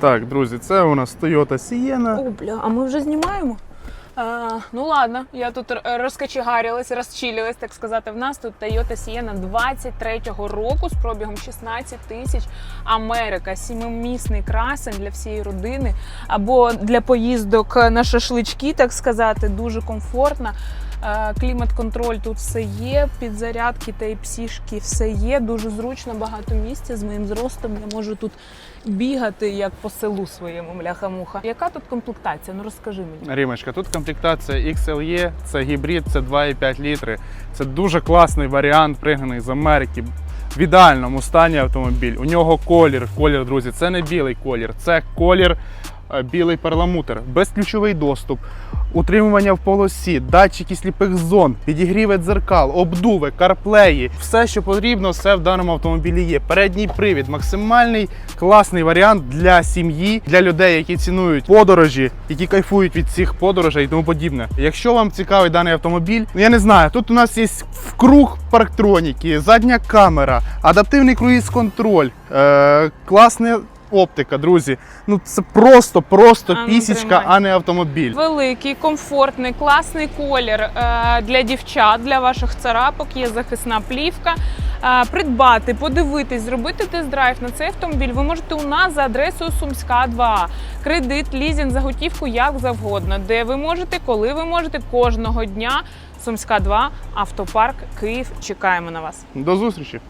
Так, друзі, це у нас Toyota Sienna. О, бля, а ми вже знімаємо? А, ну ладно, я тут розкачегарилась, розчилилась, так сказати. В нас тут Toyota Sienna 23-го року з пробігом 16 тисяч. Америка, сімимісний красень для всієї родини або для поїздок на шашлички, так сказати, дуже комфортно. Е, Клімат-контроль тут все є, підзарядки та псішки все є. Дуже зручно, багато місця з моїм зростом. Я можу тут бігати як по селу своєму мляха-муха. Яка тут комплектація? Ну розкажи мені. Рімочка, тут комплектація XLE, це гібрид, це 2,5 літри. Це дуже класний варіант, пригнаний з Америки. В ідеальному стані автомобіль. У нього колір, колір, друзі, це не білий колір, це колір білий перламутр, безключовий доступ, утримування в полосі, датчики сліпих зон, підігріве дзеркал, обдуви, карплеї. Все, що потрібно, все в даному автомобілі є. Передній привід, максимальний класний варіант для сім'ї, для людей, які цінують подорожі, які кайфують від цих подорожей і тому подібне. Якщо вам цікавий даний автомобіль, ну я не знаю, тут у нас є круг парктроніки, задня камера, адаптивний круїз-контроль, е- класна оптика, друзі. Ну це просто, просто А ну, пісічка, а не автомобіль. Великий, комфортний, класний колір е, для дівчат, для ваших царапок. Є захисна плівка. Е, Придбати, подивитись, зробити тест-драйв на цей автомобіль. Ви можете у нас за адресою Сумська 2. Кредит, лізінг, заготівку як завгодно. Де ви можете, коли ви можете, кожного дня. Сумська 2, автопарк, Київ. Чекаємо на вас. До зустрічі!